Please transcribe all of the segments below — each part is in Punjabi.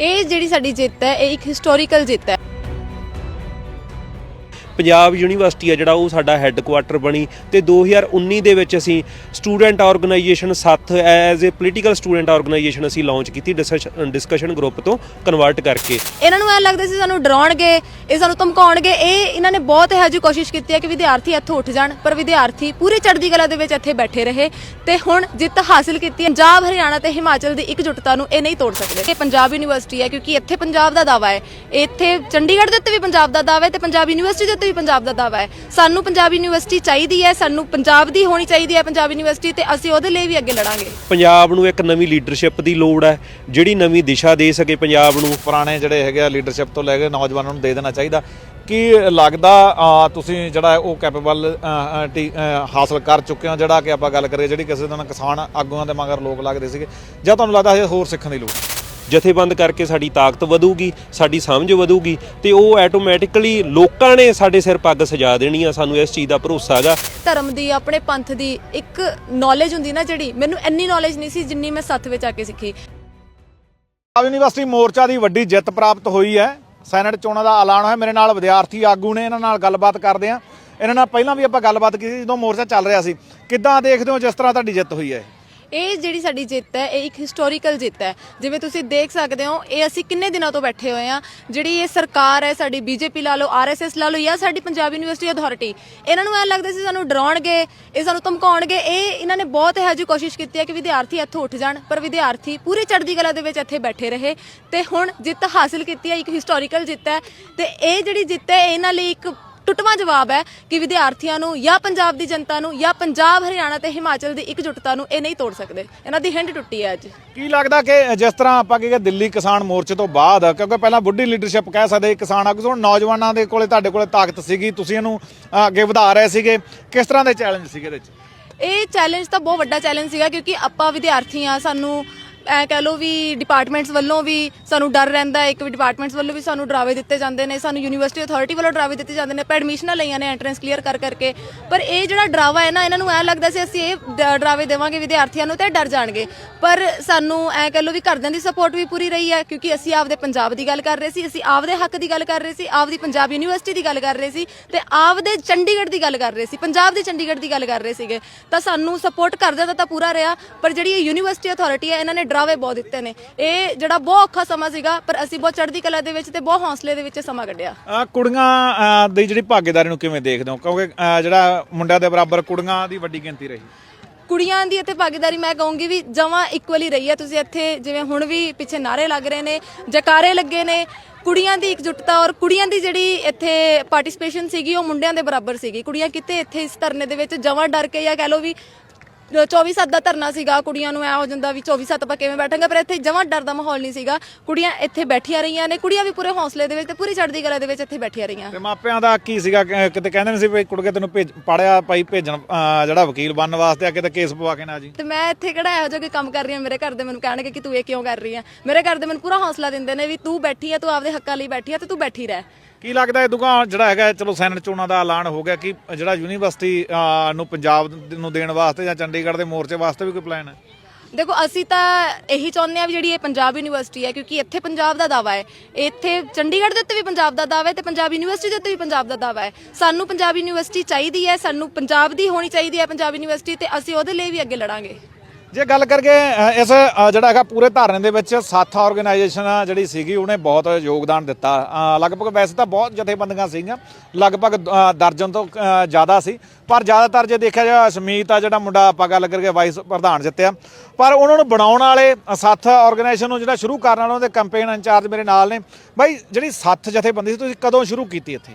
ਇਹ ਜਿਹੜੀ ਸਾਡੀ ਜਿੱਤ ਹੈ ਇਹ ਇੱਕ ਹਿਸਟੋਰੀਕਲ ਜਿੱਤ ਹੈ। ਪੰਜਾਬ ਯੂਨੀਵਰਸਿਟੀ ਆ ਜਿਹੜਾ ਉਹ ਸਾਡਾ ਹੈੱਡਕੁਆਟਰ ਬਣੀ ਤੇ 2019 ਦੇ ਵਿੱਚ ਅਸੀਂ ਸਟੂਡੈਂਟ ਆਰਗੇਨਾਈਜੇਸ਼ਨ ਸੱਤ as a political student organisation ਅਸੀਂ ਲਾਂਚ ਕੀਤੀ ਡਿਸਕਸ਼ਨ ਗਰੁੱਪ ਤੋਂ ਕਨਵਰਟ ਕਰਕੇ। ਇਹਨਾਂ ਨੂੰ ਐ ਲੱਗਦਾ ਸੀ ਸਾਨੂੰ ਡਰਾਉਣਗੇ, ਇਹ ਸਾਨੂੰ ਧਮਕਾਉਣਗੇ, ਇਹ ਇਹਨਾਂ ਨੇ ਬਹੁਤ ਇਹੋ ਜਿਹੀ ਕੋਸ਼ਿਸ਼ ਕੀਤੀ ਹੈ ਕਿ ਵਿਦਿਆਰਥੀ ਇੱਥੋਂ ਉੱਠ ਜਾਣ, ਪਰ ਵਿਦਿਆਰਥੀ ਪੂਰੀ ਚੜ੍ਹਦੀ ਕਲਾ ਦੇ ਵਿੱਚ ਇੱਥੇ ਬੈਠੇ ਰਹੇ ਤੇ ਹੁਣ ਜਿੱਤ ਹਾਸਿਲ ਕੀਤੀ ਹੈ। ਪੰਜਾਬ, ਹਰਿਆਣਾ ਤੇ ਹਿਮਾਚਲ ਦੀ ਇਕਜੁੱਟਤਾ ਨੂੰ ਇਹ ਨਹੀਂ ਤੋੜ ਸਕਦੇ। ਇਹ ਪੰਜਾਬ ਯੂਨੀਵਰਸਿਟੀ ਹੈ ਕਿਉਂਕਿ ਇੱਥੇ ਪੰਜਾਬ ਦਾ ਦਾਵਾ ਹੈ। ਇੱਥੇ ਚੰਡੀਗੜ੍ਹ ਦੇ ਉੱਤੇ ਵੀ ਪੰਜਾਬ ਦਾ ਦਾਵਾ ਹੈ ਤੇ ਪੰਜਾਬ ਯੂਨੀਵਰਸਿਟੀ ਦੇ ਉੱਤੇ ਵੀ ਪੰਜਾਬ ਦਾ ਦਾਵਾ ਹੈ। ਸਾਨੂੰ ਪੰਜਾਬ ਯੂਨੀਵਰਸਿਟੀ ਚਾਹੀਦੀ ਹੈ ਸਾਨੂੰ ਪੰਜਾਬ ਦੀ ਹੋਣੀ ਚਾਹੀਦੀ ਹੈ ਪੰਜਾਬ ਯੂਨੀਵਰਸਿਟੀ ਤੇ ਅਸੀਂ ਉਹਦੇ ਲਈ ਵੀ ਅੱਗੇ ਲੜਾਂਗੇ। ਪੰਜਾਬ ਨੂੰ ਇੱਕ ਨਵੀਂ ਲੀਡਰਸ਼ਿਪ ਦੀ ਲੋੜ ਹੈ ਜਿਹੜੀ ਨਵੀਂ ਦਿਸ਼ਾ ਦੇ ਸਕੇ ਪੰਜਾਬ ਨੂੰ। ਪੁਰਾਣੇ ਜਿਹੜੇ ਹੈਗੇ ਆ ਲੀਡਰਸ਼ਿਪ ਤੋਂ ਲੈ ਕੇ ਨੌਜਵਾਨਾਂ ਨੂੰ ਦੇ ਦੇਣਾ ਚਾਹੀਦਾ। ਕੀ ਲੱਗਦਾ ਤੁਸੀਂ ਜਿਹੜਾ ਹੈ ਉਹ ਕੈਪੇਬਲ ਹਾਸਲ ਕਰ ਚੁੱਕੇ ਹੋ? ਜਿਹੜਾ ਕਿ ਆਪਾਂ ਗੱਲ ਕਰੀਏ ਜਿਹੜੀ ਕਿਸੇ ਦਿਨ ਕਿਸਾਨ ਆਗੂਆਂ ਦੇ ਮਗਰ ਲੋਕ ਲੱਗਦੇ ਸੀਗੇ ਜਾਂ ਤੁਹਾਨੂੰ ਲੱਗਦਾ ਹੈ ਹੋਰ ਸਿੱਖਣ ਦੀ ਲੋੜ ਜਥੇਬੰਦ ਕਰਕੇ ਸਾਡੀ ਤਾਕਤ ਵਧੂਗੀ ਸਾਡੀ ਸਮਝ ਵਧੂਗੀ ਤੇ ਉਹ ਆਟੋਮੈਟਿਕਲੀ ਲੋਕਾਂ ਨੇ ਸਾਡੇ ਸਿਰ ਪੱਗ ਸਜਾ ਦੇਣੀ ਆ ਸਾਨੂੰ ਇਸ ਚੀਜ਼ ਦਾ ਭਰੋਸਾ ਹੈਗਾ। ਧਰਮ ਦੀ ਆਪਣੇ ਪੰਥ ਦੀ ਇੱਕ ਨੌਲੇਜ ਹੁੰਦੀ ਨਾ ਜਿਹੜੀ ਮੈਨੂੰ ਇੰਨੀ ਨੌਲੇਜ ਨਹੀਂ ਸੀ ਜਿੰਨੀ ਮੈਂ ਸੱਤ ਵਿੱਚ ਆ ਕੇ ਸਿੱਖੀ। ਪੰਜਾਬ ਯੂਨੀਵਰਸਿਟੀ ਮੋਰਚਾ ਦੀ ਵੱਡੀ ਜਿੱਤ ਪ੍ਰਾਪਤ ਹੋਈ ਹੈ। ਸੈਨੇਟ ਚੋਣਾਂ ਦਾ ਐਲਾਨ ਹੋਇਆ ਮੇਰੇ ਨਾਲ ਵਿਦਿਆਰਥੀ ਆਗੂ ਨੇ ਇਹਨਾਂ ਨਾਲ ਗੱਲਬਾਤ ਕਰਦੇ ਆ ਇਹਨਾਂ ਨਾਲ ਪਹਿਲਾਂ ਵੀ ਆਪਾਂ ਗੱਲਬਾਤ ਕੀਤੀ ਸੀ ਜਦੋਂ ਮੋਰਚਾ ਚੱਲ ਰਿਹਾ ਸੀ। ਕਿੱਦਾਂ ਦੇਖਦੇ ਹੋ ਜਿਸ ਤਰ੍ਹਾਂ ਤੁਹਾਡੀ ਜਿੱਤ ਹੋਈ ਹੈ? ਇਹ ਜਿਹੜੀ ਸਾਡੀ ਜਿੱਤ ਹੈ, ਇਹ ਇੱਕ ਹਿਸਟੋਰੀਕਲ ਜਿੱਤ ਹੈ। ਜਿਵੇਂ ਤੁਸੀਂ ਦੇਖ ਸਕਦੇ ਹੋ, ਇਹ ਅਸੀਂ ਕਿੰਨੇ ਦਿਨਾਂ ਤੋਂ ਬੈਠੇ ਹੋਏ ਆ ਜਿਹੜੀ ਇਹ ਸਰਕਾਰ ਹੈ, ਸਾਡੀ ਬੀਜੇਪੀ ਲਾ ਲਓ, ਆਰਐਸਐਸ ਲਾ ਲਓ ਜਾਂ ਸਾਡੀ ਪੰਜਾਬ ਯੂਨੀਵਰਸਿਟੀ ਅਥਾਰਟੀ, ਇਹਨਾਂ ਨੂੰ ਐ ਲੱਗਦਾ ਸੀ ਸਾਨੂੰ ਡਰਾਉਣਗੇ, ਇਹ ਸਾਨੂੰ ਧਮਕਾਉਣਗੇ। ਇਹ ਇਹਨਾਂ ਨੇ ਬਹੁਤ ਇਹੋ ਜਿਹੀ ਕੋਸ਼ਿਸ਼ ਕੀਤੀ ਹੈ ਕਿ ਵਿਦਿਆਰਥੀ ਇੱਥੋਂ ਉੱਠ ਜਾਣ, ਪਰ ਵਿਦਿਆਰਥੀ ਪੂਰੀ ਚੜ੍ਹਦੀ ਕਲਾ ਦੇ ਵਿੱਚ ਇੱਥੇ ਬੈਠੇ ਰਹੇ ਤੇ ਹੁਣ ਜਿੱਤ ਹਾਸਿਲ ਕੀਤੀ ਹੈ, ਇੱਕ ਹਿਸਟੋਰੀਕਲ ਜਿੱਤ ਹੈ। ਤੇ ਇਹ ਜਿਹੜੀ ਜਿੱਤ ਹੈ, ਇਹਨਾਂ ਲਈ ਇੱਕ ਟੁੱਟਵਾਂ ਜਵਾਬ ਹੈ ਕਿ ਵਿਦਿਆਰਥੀਆਂ ਨੂੰ ਜਾਂ ਪੰਜਾਬ ਦੀ ਜਨਤਾ ਨੂੰ ਜਾਂ ਪੰਜਾਬ ਹਰਿਆਣਾ ਤੇ ਹਿਮਾਚਲ ਦੀ ਇਕਜੁੱਟਤਾ ਨੂੰ ਇਹ ਨਹੀਂ ਤੋੜ ਸਕਦੇ। ਇਹਨਾਂ ਦੀ ਹਿੰਡ ਟੁੱਟੀ ਹੈ ਅੱਜ। ਕੀ ਲੱਗਦਾ ਕਿ ਜਿਸ ਤਰ੍ਹਾਂ ਆਪਾਂ ਕਹੀਏ ਦਿੱਲੀ ਕਿਸਾਨ ਮੋਰਚੇ ਤੋਂ ਬਾਅਦ ਕਿਉਂਕਿ ਪਹਿਲਾਂ ਬੁੱਢੀ ਲੀਡਰਸ਼ਿਪ ਕਹਿ ਸਕਦੇ ਕਿਸਾਨ ਆਗੂ ਹੁਣ ਨੌਜਵਾਨਾਂ ਦੇ ਕੋਲੇ ਤੁਹਾਡੇ ਕੋਲੇ ਤਾਕਤ ਸੀਗੀ ਤੁਸੀਂ ਇਹਨੂੰ ਅੱਗੇ ਵਧਾ ਰਹੇ ਸੀਗੇ। ਕਿਸ ਤਰ੍ਹਾਂ ਦੇ ਚੈਲੰਜ ਸੀਗੇ ਇਹਦੇ ਵਿੱਚ ਇਹ ਚੈਲੰਜ ਤਾਂ ਬਹੁਤ ਵੱਡਾ ਚੈਲੰਜ ਸੀਗਾ ਕਿਉਂਕਿ ਆਪਾਂ ਵਿਦਿਆਰਥੀ ਆ ਸਾਨੂੰ ਐ ਕਹਿ ਲਓ ਵੀ ਡਿਪਾਰਟਮੈਂਟਸ ਵੱਲੋਂ ਵੀ ਸਾਨੂੰ ਡਰ ਰਹਿੰਦਾ ਹੈ, ਇੱਕ ਵੀ ਡਿਪਾਰਟਮੈਂਟਸ ਵੱਲੋਂ ਵੀ ਸਾਨੂੰ ਡਰਾਵੇ ਦਿੱਤੇ ਜਾਂਦੇ ਨੇ, ਸਾਨੂੰ ਯੂਨੀਵਰਸਿਟੀ ਅਥਾਰਟੀ ਵੱਲੋਂ ਡਰਾਵੇ ਦਿੱਤੇ ਜਾਂਦੇ ਨੇ, ਆਪਾਂ ਐਡਮਿਸ਼ਨਾਂ ਲਈਆਂ ਨੇ ਐਂਟਰੈਂਸ ਕਲੀਅਰ ਕਰ ਕਰਕੇ। ਪਰ ਇਹ ਜਿਹੜਾ ਡਰਾਵਾ ਹੈ ਨਾ, ਇਹਨਾਂ ਨੂੰ ਐ ਲੱਗਦਾ ਸੀ ਅਸੀਂ ਇਹ ਡ- ਡਰਾਵੇ ਦੇਵਾਂਗੇ ਵਿਦਿਆਰਥੀਆਂ ਨੂੰ ਤੇ ਇਹ ਡਰ ਜਾਣਗੇ। ਪਰ ਸਾਨੂੰ ਐ ਕਹਿ ਲਓ ਵੀ ਘਰਦਿਆਂ ਦੀ ਸਪੋਰਟ ਵੀ ਪੂਰੀ ਰਹੀ ਹੈ, ਕਿਉਂਕਿ ਅਸੀਂ ਆਪਦੇ ਪੰਜਾਬ ਦੀ ਗੱਲ ਕਰ ਰਹੇ ਸੀ, ਅਸੀਂ ਆਪਦੇ ਹੱਕ ਦੀ ਗੱਲ ਕਰ ਰਹੇ ਸੀ, ਆਪਦੀ ਪੰਜਾਬ ਯੂਨੀਵਰਸਿਟੀ ਦੀ ਗੱਲ ਕਰ ਰਹੇ ਸੀ ਤੇ ਆਪਦੇ ਚੰਡੀਗੜ੍ਹ ਦੀ ਗੱਲ ਕਰ ਰਹੇ ਸੀ, ਪੰਜਾਬ ਦੀ ਚੰਡੀਗੜ੍ਹ ਦੀ ਗੱਲ ਕਰ ਰਹੇ ਸੀਗੇ। ਤਾਂ ਸਾਨੂੰ ਸਪੋਰਟ ਕਰਦਾ ਦਾ ਤਾਂ ਪੂਰਾ ਰਿਹਾ, ਪਰ ਜਿਹੜੀ ਇਹ ਯੂਨੀਵਰਸਿਟੀ ਅਥਾਰਟੀ ਹੈ, ਇਹਨਾਂ ਨੇ ਡਰਾਵੇ ਬਹੁਤ ਦਿੱਤੇ ਨੇ। ਇਹ ਜਿਹੜਾ ਬਹੁਤ ਔਖਾ ਸਮਾਂ ਸੀਗਾ ਪਰ ਅਸੀਂ ਬਹੁਤ ਚੜ੍ਹਦੀ ਕਲਾ ਦੇ ਵਿੱਚ ਤੇ ਬਹੁਤ ਹੌਸਲੇ ਦੇ ਵਿੱਚ ਸਮਾਂ ਕੱਢਿਆ। ਅ, ਕੁੜੀਆਂ ਦੀ ਜਿਹੜੀ ਭਾਗੀਦਾਰੀ ਨੂੰ ਕਿਵੇਂ ਦੇਖਦੇ ਹੋ? ਕਿਉਂਕਿ ਜਿਹੜਾ ਮੁੰਡਿਆਂ ਦੇ ਬਰਾਬਰ ਕੁੜੀਆਂ ਦੀ ਵੱਡੀ ਗਿਣਤੀ ਰਹੀ। ਕੁੜੀਆਂ ਦੀ ਇੱਥੇ ਭਾਗੀਦਾਰੀ ਮੈਂ ਕਹੂੰਗੀ ਵੀ ਜਮਾਂ ਇਕੁਅਲੀ ਰਹੀ ਹੈ। ਤੁਸੀਂ ਇੱਥੇ ਜਿਵੇਂ ਹੁਣ ਵੀ ਪਿੱਛੇ ਨਾਰੇ ਲੱਗ ਰਹੇ ਨੇ ਜਕਾਰੇ ਲੱਗੇ ਨੇ। ਕੁੜੀਆਂ ਦੀ ਇਕਜੁੱਟਤਾ ਔਰ ਕੁੜੀਆਂ ਦੀ ਜਿਹੜੀ ਇੱਥੇ ਪਾਰਟਿਸਿਪੇਸ਼ਨ ਸੀਗੀ ਉਹ ਮੁੰਡਿਆਂ ਦੇ ਬਰਾਬਰ ਸੀਗੀ। ਕੁੜੀਆਂ ਕਿਤੇ ਇੱਥੇ ਇਸ ਧਰਨੇ ਦੇ ਵਿੱਚ ਜਮਾਂ ਡਰ ਕੇ ਜਾਂ ਕਹਿ ਲਓ ਵੀ 24 ਸੱਤ ਦਾ ਧਰਨਾ ਸੀਗਾ ਕੁੜੀਆਂ ਨੂੰ ਐ ਹੋ ਜਾਂਦਾ ਵੀ 24 ਸੱਤ ਆਪਾਂ ਕਿਵੇਂ ਬੈਠਾਂਗੇ ਪਰ ਇੱਥੇ ਜਮਾਂ ਡਰ ਦਾ ਮਾਹੌਲ ਨਹੀਂ ਸੀਗਾ। ਕੁੜੀਆਂ ਇੱਥੇ ਬੈਠੀਆਂ ਰਹੀਆਂ ਨੇ ਕੁੜੀਆਂ ਵੀ ਪੂਰੇ ਹੌਸਲੇ ਦੇ ਵਿੱਚ ਤੇ ਪੂਰੀ ਚੜ੍ਹਦੀ ਕਲਾ ਦੇ ਵਿੱਚ ਇੱਥੇ ਬੈਠੀਆਂ ਰਹੀਆਂ। ਤੇ ਮਾਪਿਆਂ ਦਾ ਕੀ ਸੀਗਾ ਕਿ- ਕਿਤੇ ਕਹਿੰਦੇ ਨੇ ਸੀ ਵੀ ਕੁੜਗੇ ਤੈਨੂੰ ਭੇਜ ਪੜਿਆ ਭਾਈ ਭੇਜਣ ਜਿਹੜਾ ਵਕੀਲ ਬਣਨ ਵਾਸਤੇ ਆ ਕਿਤੇ ਕੇਸ ਪਵਾ ਕੇ ਨਾ ਜੀ। ਤੇ ਮੈਂ ਇੱਥੇ ਕਿਹੜਾ ਇਹੋ ਜਿਹਾ ਕੋਈ ਕੰਮ ਕਰ ਰਹੀ ਹਾਂ ਮੇਰੇ ਘਰ ਦੇ ਮੈਨੂੰ ਕਹਿਣਗੇ ਕਿ ਤੂੰ ਇਹ ਕਿਉਂ ਕਰ ਰਹੀ ਹੈ? ਮੇਰੇ ਘਰ ਦੇ ਮੈਨੂੰ ਪੂਰਾ ਹੌਸਲਾ ਦਿੰਦੇ ਨੇ ਵੀ ਤੂੰ ਬੈਠੀ ਹੈ ਤੂੰ ਆਪਦੇ ਹੱਕਾਂ ਲਈ ਬੈਠੀ ਹੈ ਤੇ ਤੂੰ ਬੈਠੀ ਰਹਿ। ਕੀ ਲੱਗਦਾ ਇਹ ਦੁਕਾਨ ਜਿਹੜਾ ਹੈਗਾ, ਚਲੋ ਸੈਨੇਟ ਚੋਣਾਂ ਦਾ ਐਲਾਨ ਹੋ ਗਿਆ, ਕਿ ਜਿਹੜਾ ਯੂਨੀਵਰਸਿਟੀ ਨੂੰ ਪੰਜਾਬ ਨੂੰ ਦੇਣ ਵਾਸਤੇ ਜਾਂ ਚੰਡੀਗੜ੍ਹ ਦੇ ਮੋਰਚੇ ਵਾਸਤੇ ਵੀ ਕੋਈ ਪਲਾਨ ਹੈ? ਦੇਖੋ, ਅਸੀਂ ਤਾਂ ਇਹੀ ਚਾਹੁੰਦੇ ਆ ਵੀ ਜਿਹੜੀ ਇਹ ਪੰਜਾਬ ਯੂਨੀਵਰਸਿਟੀ ਹੈ, ਕਿਉਂਕਿ ਇੱਥੇ ਪੰਜਾਬ ਦਾ ਦਾਵਾ ਹੈ। ਇੱਥੇ ਚੰਡੀਗੜ੍ਹ ਦੇ ਉੱਤੇ ਵੀ ਪੰਜਾਬ ਦਾ ਦਾਵਾ ਹੈ ਤੇ ਪੰਜਾਬ ਯੂਨੀਵਰਸਿਟੀ ਦੇ ਉੱਤੇ ਵੀ ਪੰਜਾਬ ਦਾ ਦਾਵਾ ਹੈ। ਸਾਨੂੰ ਪੰਜਾਬ ਯੂਨੀਵਰਸਿਟੀ ਚਾਹੀਦੀ ਹੈ, ਸਾਨੂੰ ਪੰਜਾਬ ਦੀ ਹੋਣੀ ਚਾਹੀਦੀ ਹੈ ਪੰਜਾਬ ਯੂਨੀਵਰਸਿਟੀ ਤੇ ਅਸੀਂ ਉਹਦੇ ਲਈ ਵੀ ਅੱਗੇ ਲੜਾਂਗੇ। ਜੇ ਗੱਲ ਕਰਕੇ ਇਸ ਜਿਹੜਾ ਹੈਗਾ ਪੂਰੇ ਧਰਨੇ ਦੇ ਵਿੱਚ ਸੱਤ ਆਰਗੇਨਾਈਜੇਸ਼ਨ ਜਿਹੜੀ ਸੀਗੀ ਉਹਨੇ ਬਹੁਤ ਯੋਗਦਾਨ ਦਿੱਤਾ। ਲਗਭਗ ਵੈਸੇ ਤਾਂ ਬਹੁਤ ਜਥੇਬੰਦੀਆਂ ਸੀਗੀਆਂ। ਲਗਭਗ ਦਰਜਨ ਤੋਂ ਜ਼ਿਆਦਾ ਸੀ। ਪਰ ਜ਼ਿਆਦਾਤਰ ਜੇ ਦੇਖਿਆ ਜਾਏ ਸਮੀਤ ਆ ਜਿਹੜਾ ਮੁੰਡਾ ਆਪਾਂ ਗੱਲ ਕਰਕੇ ਵਾਈਸ ਪ੍ਰਧਾਨ ਜਿੱਤਿਆ। ਪਰ ਉਹਨਾਂ ਨੂੰ ਬਣਾਉਣ ਵਾਲੇ ਅ, ਸੱਤ ਆਰਗੇਨਾਈਜੇਸ਼ਨ ਨੂੰ ਜਿਹੜਾ ਸ਼ੁਰੂ ਕਰਨ ਵਾਲੇ ਉਹਦੇ ਕੈਂਪੇਨ ਇੰਚਾਰਜ ਮੇਰੇ ਨਾਲ ਨੇ। ਬਾਈ ਜਿਹੜੀ ਸੱਤ ਜਥੇਬੰਦੀ ਸੀ ਤੁਸੀਂ ਕਦੋਂ ਸ਼ੁਰੂ ਕੀਤੀ ਇੱਥੇ?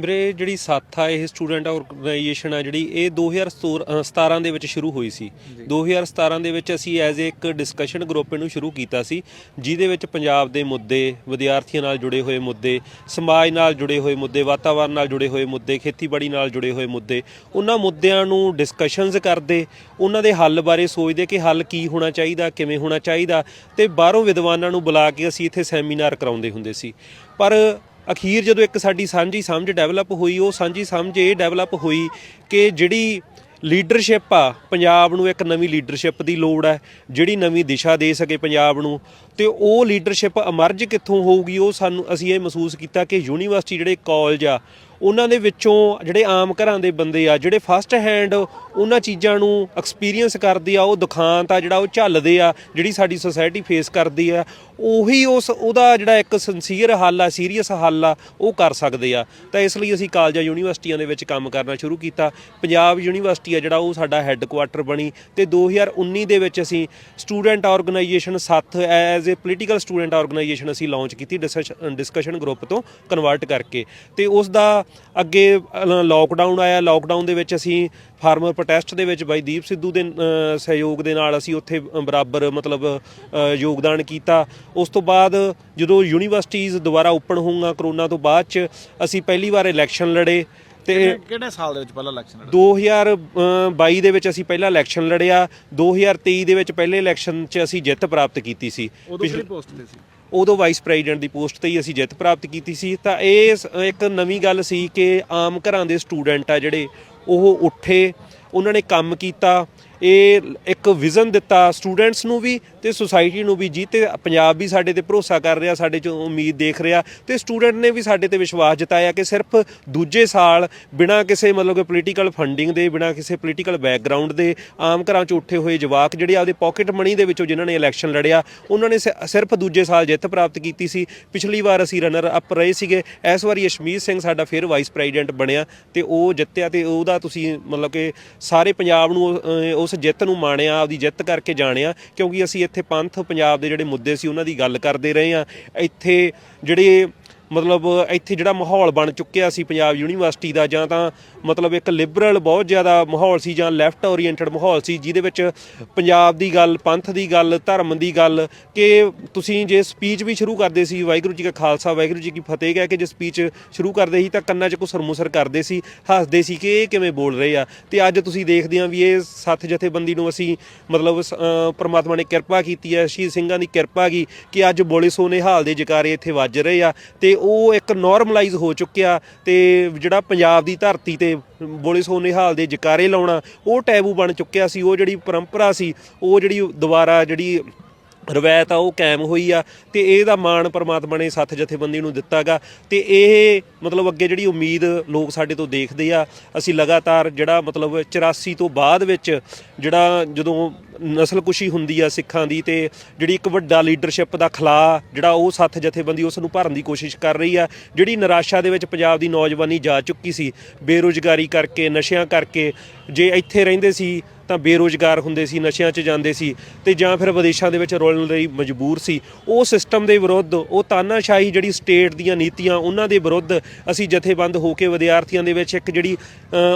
ਵੀਰੇ ਜਿਹੜੀ ਸਾਥ ਆ ਇਹ ਸਟੂਡੈਂਟ ਆਰਗੇਨਾਈਜੇਸ਼ਨ ਆ ਜਿਹੜੀ ਇਹ 2017 ਦੇ ਵਿੱਚ ਸ਼ੁਰੂ ਹੋਈ ਸੀ। 2017 ਦੇ ਵਿੱਚ ਅਸੀਂ ਐਜ਼ ਇੱਕ ਡਿਸਕਸ਼ਨ ਗਰੁੱਪ ਇਹਨੂੰ ਸ਼ੁਰੂ ਕੀਤਾ ਸੀ ਜਿਹਦੇ ਵਿੱਚ ਪੰਜਾਬ ਦੇ ਮੁੱਦੇ ਵਿਦਿਆਰਥੀਆਂ ਨਾਲ ਜੁੜੇ ਹੋਏ ਮੁੱਦੇ ਸਮਾਜ ਨਾਲ ਜੁੜੇ ਹੋਏ ਮੁੱਦੇ ਵਾਤਾਵਰਣ ਨਾਲ ਜੁੜੇ ਹੋਏ ਮੁੱਦੇ ਖੇਤੀਬਾੜੀ ਨਾਲ ਜੁੜੇ ਹੋਏ ਮੁੱਦੇ ਉਹਨਾਂ ਮੁੱਦਿਆਂ ਨੂੰ ਡਿਸਕਸ਼ਨਸ ਕਰਦੇ ਉਹਨਾਂ ਦੇ ਹੱਲ ਬਾਰੇ ਸੋਚਦੇ ਕਿ ਹੱਲ ਕੀ ਹੋਣਾ ਚਾਹੀਦਾ ਕਿਵੇਂ ਹੋਣਾ ਚਾਹੀਦਾ ਤੇ ਬਾਹਰੋਂ ਵਿਦਵਾਨਾਂ ਨੂੰ ਬੁਲਾ ਕੇ ਅਸੀਂ ਇੱਥੇ ਸੈਮੀਨਾਰ ਕਰਾਉਂਦੇ ਹੁੰਦੇ ਸੀ। ਪਰ ਅਖੀਰ ਜਦੋਂ ਇੱਕ ਸਾਡੀ ਸਾਂਝੀ ਸਮਝ ਡਿਵੈਲਪ ਹੋਈ, ਉਹ ਸਾਂਝੀ ਸਮਝ ਇਹ ਡਿਵੈਲਪ ਹੋਈ ਕਿ ਜਿਹੜੀ ਲੀਡਰਸ਼ਿਪ ਆ, ਪੰਜਾਬ ਨੂੰ ਇੱਕ ਨਵੀਂ ਲੀਡਰਸ਼ਿਪ ਦੀ ਲੋੜ ਹੈ, ਜਿਹੜੀ ਨਵੀਂ ਦਿਸ਼ਾ ਦੇ ਸਕੇ ਪੰਜਾਬ ਨੂੰ। ਤੇ ਉਹ ਲੀਡਰਸ਼ਿਪ ਅਮਰਜ ਕਿੱਥੋਂ ਹੋਊਗੀ, ਉਹ ਸਾਨੂੰ, ਅਸੀਂ ਇਹ ਮਹਿਸੂਸ ਕੀਤਾ ਕਿ ਯੂਨੀਵਰਸਿਟੀ ਜਿਹੜੇ ਕਾਲਜ ਆ, ਉਹਨਾਂ ਦੇ ਵਿੱਚੋਂ ਜਿਹੜੇ ਆਮ ਘਰਾਂ ਦੇ ਬੰਦੇ ਆ, ਜਿਹੜੇ ਫਸਟ ਹੈਂਡ ਉਹਨਾਂ ਚੀਜ਼ਾਂ ਨੂੰ ਐਕਸਪੀਰੀਅੰਸ ਕਰਦੇ ਆ, ਉਹ ਦੁਖਾਂਤ ਆ ਜਿਹੜਾ ਉਹ ਝੱਲਦੇ ਆ, ਜਿਹੜੀ ਸਾਡੀ ਸੋਸਾਇਟੀ ਫੇਸ ਕਰਦੀ ਆ ਉਹੀ ਉਸ ਉਹਦਾ ਜਿਹੜਾ ਇੱਕ ਸਿੰਸੀਅਰ ਹੱਲ ਆ ਸੀਰੀਅਸ ਹੱਲ ਆ, ਉਹ ਕਰ ਸਕਦੇ ਆ। ਤਾਂ ਇਸ ਲਈ ਅਸੀਂ ਕਾਲਜਾਂ, ਯੂਨੀਵਰਸਿਟੀਆਂ ਦੇ ਵਿੱਚ ਕੰਮ ਕਰਨਾ ਸ਼ੁਰੂ ਕੀਤਾ। ਪੰਜਾਬ ਯੂਨੀਵਰਸਿਟੀ ਆ ਜਿਹੜਾ ਉਹ ਸਾਡਾ ਹੈੱਡਕੁਆਟਰ ਬਣੀ ਤੇ 2019 ਦੇ ਵਿੱਚ ਅਸੀਂ ਸਟੂਡੈਂਟ ਆਰਗੇਨਾਈਜੇਸ਼ਨ ਸੱਤ as a political student organisation ਅਸੀਂ ਲਾਂਚ ਕੀਤੀ ਡਿਸਕਸ਼ਨ ਗਰੁੱਪ ਤੋਂ ਕਨਵਰਟ ਕਰਕੇ। ਤੇ ਉਸ ਦਾ ਅੱਗੇ ਲੋਕਡਾਊਨ ਆਇਆ। ਲੋਕਡਾਊਨ ਦੇ ਵਿੱਚ ਅਸੀਂ ਫਾਰਮਰ ਪ੍ਰੋਟੈਸਟ ਦੇ ਵਿੱਚ ਬਾਈ ਦੀਪ ਸਿੱਧੂ ਦੇ ਸਹਿਯੋਗ ਦੇ ਨਾਲ ਅਸੀਂ ਉੱਥੇ ਬਰਾਬਰ ਮਤਲਬ ਯੋਗਦਾਨ ਕੀਤਾ। ਉਸ ਤੋਂ ਬਾਅਦ ਜਦੋਂ ਯੂਨੀਵਰਸਿਟੀਆਂ ਦੁਬਾਰਾ ਓਪਨ ਹੋਊਗਾ ਕਰੋਨਾ ਤੋਂ ਬਾਅਦ ਚ ਅਸੀਂ ਪਹਿਲੀ ਵਾਰ ਇਲੈਕਸ਼ਨ ਲੜੇ ਤੇ ਕਿਹੜੇ ਸਾਲ ਦੇ ਵਿੱਚ ਪਹਿਲਾ ਇਲੈਕਸ਼ਨ 2022 ਦੇ ਵਿੱਚ ਅਸੀਂ ਪਹਿਲਾ ਇਲੈਕਸ਼ਨ ਲੜਿਆ। 2023 ਦੇ ਵਿੱਚ ਪਹਿਲੇ ਇਲੈਕਸ਼ਨ 'ਚ ਅਸੀਂ ਜਿੱਤ ਪ੍ਰਾਪਤ ਕੀਤੀ ਸੀ। ਕਿਹੜੀ ਪੋਸਟ ਤੇ ਸੀ? ਉਦੋਂ ਵਾਈਸ ਪ੍ਰੈਜ਼ੀਡੈਂਟ ਦੀ ਪੋਸਟ ਤੇ ਹੀ ਅਸੀਂ ਜਿੱਤ ਪ੍ਰਾਪਤ ਕੀਤੀ ਸੀ। ਤਾਂ ਇਹ ਇੱਕ ਨਵੀਂ ਗੱਲ ਸੀ ਕਿ ਆਮ ਘਰਾਂ ਦੇ ਸਟੂਡੈਂਟ ਆ ਜਿਹੜੇ ਉਹ ਉੱਠੇ ਉਹਨਾਂ ਨੇ ਕੰਮ ਕੀਤਾ ਇਹ ਇੱਕ ਵਿਜ਼ਨ ਦਿੱਤਾ ਸਟੂਡੈਂਟਸ ਨੂੰ ਵੀ ਤੇ ਸੁਸਾਇਟੀ ਨੂੰ ਵੀ, ਜੀ ਤੇ ਪੰਜਾਬ ਵੀ ਸਾਡੇ ਤੇ ਭਰੋਸਾ ਕਰ ਰਿਹਾ, ਸਾਡੇ 'ਚੋਂ ਉਮੀਦ ਦੇਖ ਰਿਹਾ ਤੇ ਸਟੂਡੈਂਟ ਨੇ ਵੀ ਸਾਡੇ ਤੇ ਵਿਸ਼ਵਾਸ ਜਤਾਇਆ ਕਿ ਸਿਰਫ ਦੂਜੇ ਸਾਲ ਬਿਨਾਂ ਕਿਸੇ ਮਤਲਬ ਕਿ ਪੋਲੀਟੀਕਲ ਫੰਡਿੰਗ ਦੇ, ਬਿਨਾਂ ਕਿਸੇ ਪੋਲੀਟੀਕਲ ਬੈਕਗ੍ਰਾਉਂਡ ਦੇ ਆਮ ਘਰਾਂ ਚ ਉੱਠੇ ਹੋਏ ਜਵਾਕ ਜਿਹੜੇ ਆਪਦੇ ਪਾਕਟ ਮਨੀ ਦੇ ਵਿੱਚੋਂ ਜਿਨ੍ਹਾਂ ਨੇ ਇਲੈਕਸ਼ਨ ਲੜਿਆ, ਉਹਨਾਂ ਨੇ ਸਿ- ਸਿਰਫ ਦੂਜੇ ਸਾਲ ਜਿੱਤ ਪ੍ਰਾਪਤ ਕੀਤੀ ਸੀ। ਪਿਛਲੀ ਵਾਰ ਅਸੀਂ ਰਨਰ ਅਪ ਰਹੇ ਸੀਗੇ। ਇਸ ਵਾਰੀ ਯਸ਼ਮੀਤ ਸਿੰਘ ਸਾਡਾ ਫਿਰ ਵਾਈਸ ਪ੍ਰੈਜ਼ੀਡੈਂਟ ਬਣਿਆ ਤੇ ਉਹ ਜਿੱਤਿਆ ਤੇ ਉਹਦਾ ਤੁਸੀਂ ਮਤਲਬ ਕਿ ਸਾਰੇ ਪੰਜਾਬ ਨੂੰ ਉਸ ਜਿੱਤ ਨੂੰ ਮਾਣਿਆ, ਆਪਦੀ ਜਿੱਤ ਕਰਕੇ ਜਾਣਿਆ, ਕਿਉਂਕਿ ਅਸੀਂ ਇੱਥੇ ਪੰਥ ਪੰਜਾਬ ਦੇ ਜਿਹੜੇ ਮੁੱਦੇ ਸੀ, ਉਹਨਾਂ ਦੀ ਗੱਲ ਕਰਦੇ ਰਹੇ ਆ ਇੱਥੇ ਜਿਹੜੇ ਮਤਲਬ ਇੱਥੇ ਜਿਹੜਾ ਮਾਹੌਲ ਬਣ ਚੁੱਕਿਆ ਸੀ, ਪੰਜਾਬ ਯੂਨੀਵਰਸਿਟੀ ਦਾ, ਜਾਂ ਤਾਂ ਮਤਲਬ ਇੱਕ ਲਿਬਰਲ ਬਹੁਤ ਜ਼ਿਆਦਾ ਮਾਹੌਲ ਸੀ ਜਾਂ ਲੈਫਟ ਓਰੀਐਂਟਡ ਮਾਹੌਲ ਸੀ, ਜਿਹਦੇ ਵਿੱਚ ਪੰਜਾਬ ਦੀ ਗੱਲ, ਪੰਥ ਦੀ ਗੱਲ, ਧਰਮ ਦੀ ਗੱਲ ਕਿ ਤੁਸੀਂ ਜੇ ਸਪੀਚ ਵੀ ਸ਼ੁਰੂ ਕਰਦੇ ਸੀ, ਵਾਹਿਗੁਰੂ ਜੀ ਕਾ ਖਾਲਸਾ, ਵਾਹਿਗੁਰੂ ਜੀ ਕੀ ਫਤਿਹ ਕਹਿ ਕੇ ਜੇ ਸਪੀਚ ਸ਼ੁਰੂ ਕਰਦੇ ਸੀ ਤਾਂ ਕੰਨਾਂ 'ਚ ਕੁਸਰਮੁਸਰ ਕਰਦੇ ਸੀ, ਹੱਸਦੇ ਸੀ ਕਿ ਇਹ ਕਿਵੇਂ ਬੋਲ ਰਹੇ ਆ। ਤੇ ਅੱਜ ਤੁਸੀਂ ਦੇਖਦੇ ਆ ਵੀ ਇਹ ਸੱਤ ਜਥੇਬੰਦੀ ਨੂੰ ਅਸੀਂ ਮਤਲਬ ਸ- ਅਹ, ਪ੍ਰਮਾਤਮਾ ਨੇ ਕਿਰਪਾ ਕੀਤੀ ਹੈ, ਸ਼ਹੀਦ ਸਿੰਘਾਂ ਦੀ ਕਿਰਪਾ ਗਈ ਕਿ ਅੱਜ ਬੋਲੇ ਸੋਨੇ ਹਾਲ ਦੇ ਜਕਾਰੇ ਇੱਥੇ ਵੱਜ ਰਹੇ ਆ ਤੇ ਉਹ ਇੱਕ ਨਾਰਮਲਾਈਜ਼ ਹੋ ਚੁੱਕਿਆ ਤੇ ਜਿਹੜਾ ਪੰਜਾਬ ਦੀ ਧਰਤੀ ਤੇ ਬੋਲੇ ਸੋ ਨਿਹਾਲ ਦੇ ਜਕਾਰੇ ਲਾਉਣਾ, ਉਹ ਟੈਬੂ ਬਣ ਚੁੱਕਿਆ ਸੀ, ਉਹ ਜਿਹੜੀ ਪਰੰਪਰਾ ਸੀ, ਉਹ ਜਿਹੜੀ ਦੁਬਾਰਾ ਜਿਹੜੀ ਰਵਾਇਤ ਆ, ਉਹ ਕਾਇਮ ਹੋਈ ਆ ਤੇ ਇਹਦਾ ਮਾਣ ਪ੍ਰਮਾਤਮਾ ਨੇ ਸੱਤ ਜਥੇਬੰਦੀ ਨੂੰ ਦਿੱਤਾਗਾ। ਤੇ ਇਹ ਮਤਲਬ ਅੱਗੇ ਜਿਹੜੀ ਉਮੀਦ ਲੋਕ ਸਾਡੇ ਤੋਂ ਦੇਖਦੇ ਆ, ਅਸੀਂ ਲਗਾਤਾਰ ਜਿਹੜਾ ਮਤਲਬ 84 ਤੋਂ ਬਾਅਦ ਵਿੱਚ ਜਿਹੜਾ ਜਦੋਂ ਨਸਲਕੁਸ਼ੀ ਹੁੰਦੀ ਆ ਸਿੱਖਾਂ ਦੀ ਤੇ ਜਿਹੜੀ ਇੱਕ ਵੱਡਾ ਲੀਡਰਸ਼ਿਪ ਦਾ ਖਲਾ ਜਿਹੜਾ ਉਹ ਸੱਤ ਜਥੇਬੰਦੀ ਉਸ ਨੂੰ ਭਰਨ ਦੀ ਕੋਸ਼ਿਸ਼ ਕਰ ਰਹੀ ਆ, ਜਿਹੜੀ ਨਿਰਾਸ਼ਾ ਦੇ ਵਿੱਚ ਪੰਜਾਬ ਦੀ ਨੌਜਵਾਨੀ ਜਾ ਚੁੱਕੀ ਸੀ, ਬੇਰੁਜ਼ਗਾਰੀ ਕਰਕੇ, ਨਸ਼ਿਆਂ ਕਰਕੇ, ਜੇ ਇੱਥੇ ਰਹਿੰਦੇ ਸੀ ਤਾਂ ਬੇਰੋਜ਼ਗਾਰ ਹੁੰਦੇ ਸੀ, ਨਸ਼ਿਆਂ 'ਚ ਜਾਂਦੇ ਸੀ ਤੇ ਜਾਂ ਫਿਰ ਵਿਦੇਸ਼ਾਂ ਦੇ ਵਿੱਚ ਰੁਲਣ ਲਈ ਮਜਬੂਰ ਸੀ। ਉਹ ਸਿਸਟਮ ਦੇ ਵਿਰੁੱਧ, ਉਹ ਤਾਨਾਸ਼ਾਹੀ ਜਿਹੜੀ ਸਟੇਟ ਦੀਆਂ ਨੀਤੀਆਂ, ਉਹਨਾਂ ਦੇ ਵਿਰੁੱਧ ਅਸੀਂ ਜਥੇਬੰਦ ਹੋ ਕੇ ਵਿਦਿਆਰਥੀਆਂ ਦੇ ਵਿੱਚ ਇੱਕ ਜਿਹੜੀ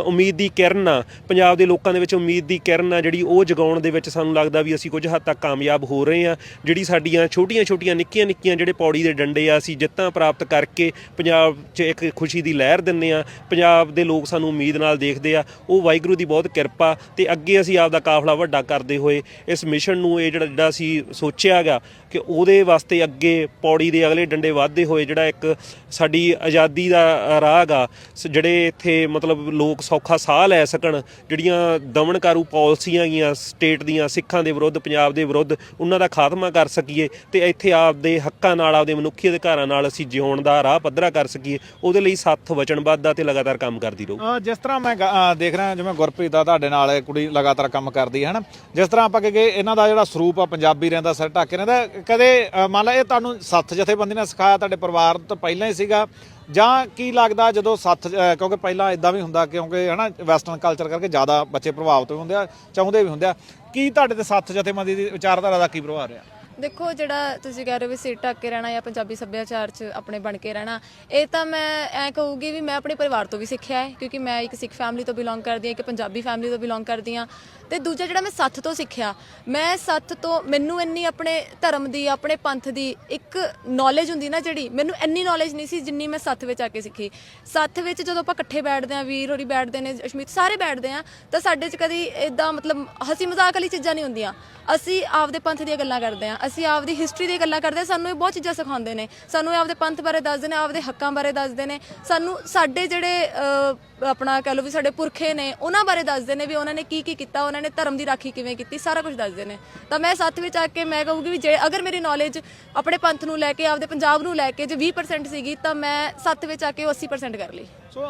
ਉਮੀਦ ਦੀ ਕਿਰਨ ਆ, ਪੰਜਾਬ ਦੇ ਲੋਕਾਂ ਦੇ ਵਿੱਚ ਉਮੀਦ ਦੀ ਕਿਰਨ ਆ, ਜਿਹੜੀ ਉਹ ਜਗਾਉਣ ਦੇ ਵਿੱਚ ਸਾਨੂੰ ਲੱਗਦਾ ਵੀ ਅਸੀਂ ਕੁਝ ਹੱਦ ਤੱਕ ਕਾਮਯਾਬ ਹੋ ਰਹੇ ਆ ਜਿਹੜੀ ਸਾਡੀਆਂ ਛੋਟੀਆਂ-ਛੋਟੀਆਂ ਨਿੱਕੀਆਂ-ਨਿੱਕੀਆਂ ਜਿਹੜੇ ਪੌੜੀ ਦੇ ਡੰਡੇ ਆ, ਅਸੀਂ ਜਿੱਤਾਂ ਪ੍ਰਾਪਤ ਕਰਕੇ ਪੰਜਾਬ 'ਚ ਇੱਕ ਖੁਸ਼ੀ ਦੀ ਲਹਿਰ ਦਿੰਨੇ ਆ ਪੰਜਾਬ ਦੇ ਲੋਕ ਸਾਨੂੰ ਉਮੀਦ ਨਾਲ ਦੇਖਦੇ ਆ, ਉਹ ਵਾਹਿਗੁਰੂ ਦੀ ਬਹੁਤ ਕਿਰਪਾ ਤੇ ਅੱਗੇ ਅਸੀਂ ਆਪਦਾ ਕਾਫਲਾ ਵੱਡਾ ਕਰਦੇ ਹੋਏ ਇਸ ਮਿਸ਼ਨ ਨੂੰ ਇਹ ਜਿਹੜਾ ਜਿਹੜਾ ਅਸੀਂ ਸੋਚਿਆਗਾ ਕਿ ਉਹਦੇ ਵਾਸਤੇ ਅੱਗੇ ਪੌੜੀ ਦੇ ਅਗਲੇ ਡੰਡੇ ਵਾਧੇ ਹੋਏ ਜਿਹੜਾ ਇੱਕ ਸਾਡੀ ਆਜ਼ਾਦੀ ਦਾ ਰਾਹ ਗਾ ਜਿਹੜੇ ਇੱਥੇ ਮਤਲਬ ਲੋਕ ਸੌਖਾ ਸਾਹ ਲੈ ਸਕਣ, ਜਿਹੜੀਆਂ ਦਮਨਕਾਰੂ ਪਾਲਿਸੀਆਂ ਗੀਆਂ ਸਟੇਟ ਦੀਆਂ, ਸਿੱਖਾਂ ਦੇ ਵਿਰੁੱਧ, ਪੰਜਾਬ ਦੇ ਵਿਰੁੱਧ, ਉਹਨਾਂ ਦਾ ਖਾਤਮਾ ਕਰ ਸਕੀਏ ਤੇ ਇੱਥੇ ਆਪਦੇ ਹੱਕਾਂ ਨਾਲ, ਆਪਦੇ ਮਨੁੱਖੀ ਅਧਿਕਾਰਾਂ ਨਾਲ ਅਸੀਂ ਜਿਉਣ ਦਾ ਰਾਹ ਪੱਧਰਾ ਕਰ ਸਕੀਏ, ਉਹਦੇ ਲਈ ਸੱਥ ਵਚਨਬੱਧ ਆ ਤੇ ਲਗਾਤਾਰ ਕੰਮ ਕਰਦੀ ਰਹੂ। ਜਿਸ ਤਰ੍ਹਾਂ ਮੈਂ ਦੇਖ ਰਿਹਾ ਜਿਵੇਂ ਗੁਰਪ੍ਰੀਤ ਦਾ ਤੁਹਾਡੇ ਨਾਲ, ਇਹ ਕੁੜੀ ਲਗਾਤਾਰ ਕੰਮ ਕਰਦੀ ਹੈ, ਹਨਾ? ਜਿਸ ਤਰ੍ਹਾਂ ਆਪਾਂ ਕਹੇ ਇਹਨਾਂ ਦਾ ਜਿਹੜਾ ਸਰੂਪ ਆ, ਪੰਜਾਬੀ ਰਹਿੰਦਾ, ਸਰ ਢਾਕੇ ਰਹਿੰਦਾ, ਕਦੇ ਮੰਨ ਲਾ ਇਹ ਤੁਹਾਨੂੰ ਸੱਤ ਜਥੇਬੰਦੀ ਨੇ ਸਿਖਾਇਆ, ਤੁਹਾਡੇ ਪਰਿਵਾਰ ਤੋਂ ਪਹਿਲਾਂ ਹੀ ਸੀਗਾ, ਜਾਂ ਕੀ ਲੱਗਦਾ ਜਦੋਂ ਸੱਤ ਕਿਉਂਕਿ ਪਹਿਲਾਂ ਇਦਾਂ ਵੀ ਹੁੰਦਾ, ਕਿਉਂਕਿ, ਹਨਾ, ਵੈਸਟਰਨ ਕਲਚਰ ਕਰਕੇ ਜ਼ਿਆਦਾ ਬੱਚੇ ਪ੍ਰਭਾਵਿਤ ਹੁੰਦੇ ਆ, ਚਾਹੁੰਦੇ ਵੀ ਹੁੰਦੇ ਆ, ਕੀ ਤੁਹਾਡੇ ਤੇ ਸੱਤ ਜਥੇਬੰਦੀ ਦੀ ਵਿਚਾਰਧਾਰਾ ਦਾ ਕੀ ਪ੍ਰਭਾਵ ਰਿਹਾ? ਦੇਖੋ, ਜਿਹੜਾ ਤੁਸੀਂ ਕਹਿ ਰਹੇ ਹੋ ਵੀ ਸਿਰ ਢੱਕ ਕੇ ਰਹਿਣਾ ਜਾਂ ਪੰਜਾਬੀ ਸੱਭਿਆਚਾਰ 'ਚ ਆਪਣੇ ਬਣ ਕੇ ਰਹਿਣਾ, ਇਹ ਤਾਂ ਮੈਂ ਐ ਕਹੂੰਗੀ ਵੀ ਮੈਂ ਆਪਣੇ ਪਰਿਵਾਰ ਤੋਂ ਵੀ ਸਿੱਖਿਆ ਹੈ, ਕਿਉਂਕਿ ਮੈਂ ਇੱਕ ਸਿੱਖ ਫੈਮਿਲੀ ਤੋਂ ਬਿਲੋਂਗ ਕਰਦੀ ਹਾਂ, ਇੱਕ ਪੰਜਾਬੀ ਫੈਮਿਲੀ ਤੋਂ ਬਿਲੋਂਗ ਕਰਦੀ ਹਾਂ। ਤੇ ਦੂਜਾ ਜਿਹੜਾ ਮੈਂ ਸੱਥ ਤੋਂ ਸਿੱਖਿਆ, ਮੈਂ ਸੱਥ ਤੋਂ ਮੈਨੂੰ ਇੰਨੀ ਆਪਣੇ ਧਰਮ ਦੀ, ਆਪਣੇ ਪੰਥ ਦੀ ਇੱਕ ਨੌਲੇਜ ਹੁੰਦੀ ਨਾ ਜਿਹੜੀ, ਮੈਨੂੰ ਇੰਨੀ ਨੌਲੇਜ ਨਹੀਂ ਸੀ ਜਿੰਨੀ ਮੈਂ ਸੱਥ ਵਿੱਚ ਆ ਕੇ ਸਿੱਖੀ। ਸੱਥ ਵਿੱਚ ਜਦੋਂ ਆਪਾਂ ਇਕੱਠੇ ਬੈਠਦੇ ਆਂ ਵੀਰ ਹੋਰੀ ਬੈਠਦੇ ਨੇ ਅਸ਼ਮੀਤ ਸਾਰੇ ਬੈਠਦੇ ਆਂ ਤਾਂ ਸਾਡੇ 'ਚ ਕਦੀ ਇਦਾਂ ਮਤਲਬ ਹਸੀ ਮਜ਼ਾਕ ਵਾਲੀ ਚੀਜ਼ਾਂ ਨਹੀਂ ਹੁੰਦੀਆਂ। ਅਸੀਂ ਆਪਦੇ ਪੰਥ ਦੀਆਂ ਗੱਲਾਂ ਕਰਦੇ ਆਂ ਅਸੀਂ ਆਪਦੀ ਹਿਸਟਰੀ ਦੀ ਗੱਲਾਂ ਕਰਦੇ ਹਾਂ, ਸਾਨੂੰ ਇਹ ਬਹੁਤ ਚੀਜ਼ਾਂ ਸਿਖਾਉਂਦੇ ਨੇ। ਸਾਨੂੰ ਇਹ ਆਪਦੇ ਪੰਥ ਬਾਰੇ ਦੱਸਦੇ ਨੇ ਆਪਦੇ ਹੱਕਾਂ ਬਾਰੇ ਦੱਸਦੇ ਨੇ। ਸਾਨੂੰ ਸਾਡੇ ਜਿਹੜੇ ਅਹ, ਆਪਣਾ ਕਹਿ ਲਓ ਵੀ ਸਾਡੇ ਪੁਰਖੇ ਨੇ ਉਹਨਾਂ ਬਾਰੇ ਦੱਸਦੇ ਨੇ ਵੀ ਉਹਨਾਂ ਨੇ ਕੀ ਕੀ ਕੀਤਾ ਉਹਨਾਂ ਨੇ ਧਰਮ ਦੀ ਰਾਖੀ ਕਿਵੇਂ ਕੀਤੀ ਸਾਰਾ ਕੁਝ ਦੱਸਦੇ ਨੇ। ਤਾਂ ਮੈਂ ਸੱਤ ਵਿੱਚ ਆ ਕੇ ਮੈਂ ਕਹੂੰਗੀ ਵੀ ਜੇ ਅਗਰ ਮੇਰੀ ਨੌਲੇਜ ਆਪਣੇ ਪੰਥ ਨੂੰ ਲੈ ਕੇ ਆਪਦੇ ਪੰਜਾਬ ਨੂੰ ਲੈ ਕੇ ਜੇ 20% ਸੀਗੀ ਤਾਂ ਮੈਂ ਸੱਤ ਵਿੱਚ ਆ ਕੇ ਉਹ 80% ਕਰ ਲਈ। ਸੋ